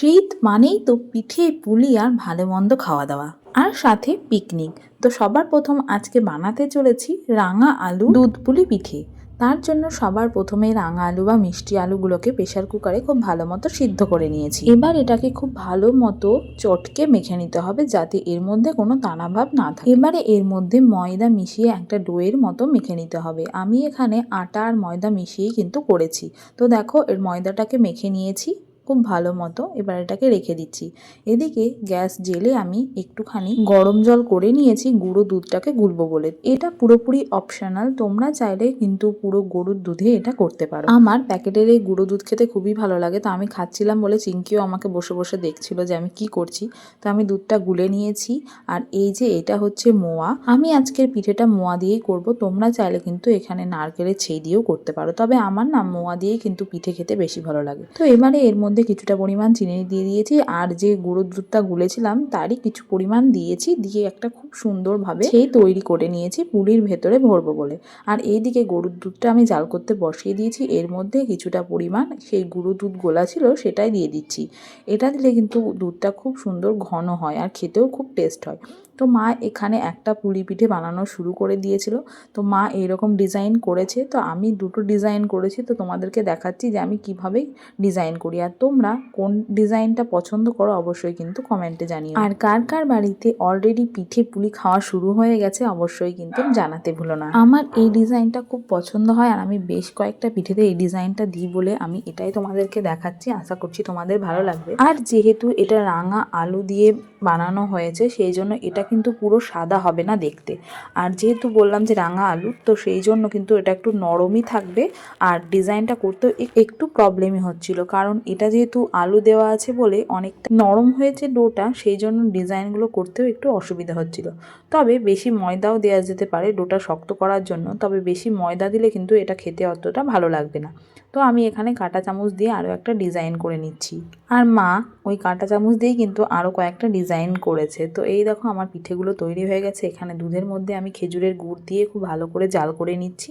শীত মানেই তো পিঠে, পুলি আর ভালো মন্দ খাওয়া দাওয়া। আর সাথে পিকনিক তো সবার প্রথম আজকে বানাতে চলেছি রাঙা আলু দুধ পুলি পিঠে। তার জন্য সবার প্রথমে রাঙা আলু বা মিষ্টি আলুগুলোকে প্রেশার কুকারে খুব ভালো মতো সিদ্ধ করে নিয়েছি। এবার এটাকে খুব ভালো মতো চটকে মেখে নিতে হবে যাতে এর মধ্যে কোনো ভাব না থাকে। এবারে এর মধ্যে ময়দা মিশিয়ে একটা ডোয়ের মতো মেখে নিতে হবে। আমি এখানে আটা আর ময়দা মিশিয়েই কিন্তু করেছি। তো দেখো এর ময়দাটাকে মেখে নিয়েছি। খুব ভালো মতো এবার এটাকে রেখে দিচ্ছি। এদিকে গ্যাস জেলে আমি একটুখানি গরম জল করে নিয়েছি, গুঁড়ো দুধটাকে গুলবো বলে। এটা পুরোপুরি অপশনাল তোমরা চাইলে কিন্তু পুরো গরুর দুধে এটা করতে পারো। আমার প্যাকেটের এই গুঁড়ো দুধ খেতে খুবই ভালো লাগে, তো আমি খাচ্ছিলাম বলে চিঙ্কিও আমাকে বসে বসে দেখছিল যে আমি কি করছি। তো আমি দুধটা গুলে নিয়েছি, আর এই যে এটা হচ্ছে মোয়া। আমি আজকের পিঠেটা মোয়া দিয়েই করব, তোমরা চাইলে কিন্তু এখানে নারকেলের ছেই দিয়েও করতে পারো। তবে আমার না মোয়া দিয়েই কিন্তু পিঠে খেতে বেশি ভালো লাগে। তো এবারে এর মধ্যে কিছুটা পরিমাণ চিনি দিয়ে দিয়েছি। আর যে গুঁড়ো দুধটা গুলেছিলাম, তারই কিছু পরিমাণ দিয়েছি। দিয়ে একটা খুব সুন্দরভাবে সেই তৈরি করে নিয়েছি পুলির ভেতরে ভরবো বলে। আর এইদিকে গরুর দুধটা আমি জাল করতে বসিয়ে দিয়েছি। এর মধ্যে কিছুটা পরিমাণ সেই গুঁড়ো দুধ গোলা ছিল সেটাই দিয়ে দিচ্ছি। এটা দিলে কিন্তু দুধটা খুব সুন্দর ঘন হয় আর খেতেও খুব টেস্ট হয়। তো মা এখানে একটা পুলি পিঠে বানানো শুরু করে দিয়েছিল। তো মা এইরকম ডিজাইন করেছে। তো আমি দুটো ডিজাইন করেছি। তো তোমাদেরকে দেখাচ্ছি যে আমি কীভাবে ডিজাইন করি। আর তোমরা কোন ডিজাইনটা পছন্দ করো অবশ্যই কিন্তু কমেন্টে জানিও। আর কার কার বাড়িতে অলরেডি পিঠে পুলি খাওয়া শুরু হয়ে গেছে অবশ্যই কিন্তু জানাতে ভুলো না। আমার এই ডিজাইনটা খুব পছন্দ হয় আর আমি বেশ কয়েকটা পিঠেতে এই ডিজাইনটা দিই বলে আমি এটাই তোমাদেরকে দেখাচ্ছি। আশা করছি তোমাদের ভালো লাগবে। আর যেহেতু এটা রাঙা আলু দিয়ে বানানো হয়েছে সেই জন্য এটা কিন্তু পুরো সাদা হবে না দেখতে। আর যেহেতু বললাম যে রাঙা আলু তো সেই জন্য কিন্তু এটা একটু নরমই থাকবে। আর ডিজাইনটা করতেও একটু প্রবলেমই হচ্ছিল কারণ এটা যেহেতু আলু দেওয়া আছে বলে অনেকটা নরম হয়েছে ডোটা, সেই জন্য ডিজাইনগুলো করতেও একটু অসুবিধা হচ্ছিল। তবে বেশি ময়দাও দেওয়া যেতে পারে ডোটা শক্ত করার জন্য, তবে বেশি ময়দা দিলে কিন্তু এটা খেতে অতটা ভালো লাগবে না। তো আমি এখানে কাঁটা চামচ দিয়ে আরও একটা ডিজাইন করে নিচ্ছি। আর মা ওই কাঁটা চামচ দিয়েই কিন্তু আরও কয়েকটা ডিজাইন করেছে। তো এই দেখো আমার পিঠেগুলো তৈরি হয়ে গেছে, এখানে দুধের মধ্যে আমি খেজুরের গুড় দিয়ে খুব ভালো করে জাল করে নিচ্ছি।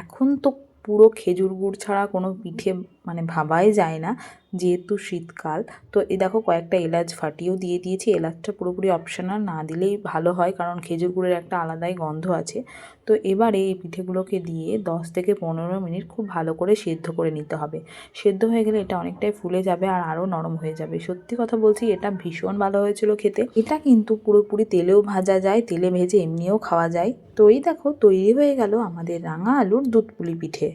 এখন তো পুরো খেজুর গুড় ছাড়া কোনো পিঠে মানে ভাবাই যায় না, যেহেতু শীতকাল। তো এই দেখো কয়েকটা এলাচ ফাটিয়েও দিয়ে দিয়েছি। এলাচটা পুরোপুরি অপশনাল না দিলেই ভালো হয়, কারণ খেজুর গুড়ের একটা আলাদাই গন্ধ আছে। তো এবারে এই পিঠেগুলোকে দিয়ে দশ থেকে পনেরো মিনিট খুব ভালো করে সেদ্ধ করে নিতে হবে। সেদ্ধ হয়ে গেলে এটা অনেকটাই ফুলে যাবে আর আরও নরম হয়ে যাবে। সত্যি কথা বলছি, এটা ভীষণ ভালো হয়েছিল খেতে। এটা কিন্তু পুরোপুরি তেলেও ভাজা যায়, তেলে ভেজে এমনিও খাওয়া যায়। তো এই দেখো তৈরি হয়ে গেল আমাদের রাঙা আলুর দুধ পুলি পিঠে।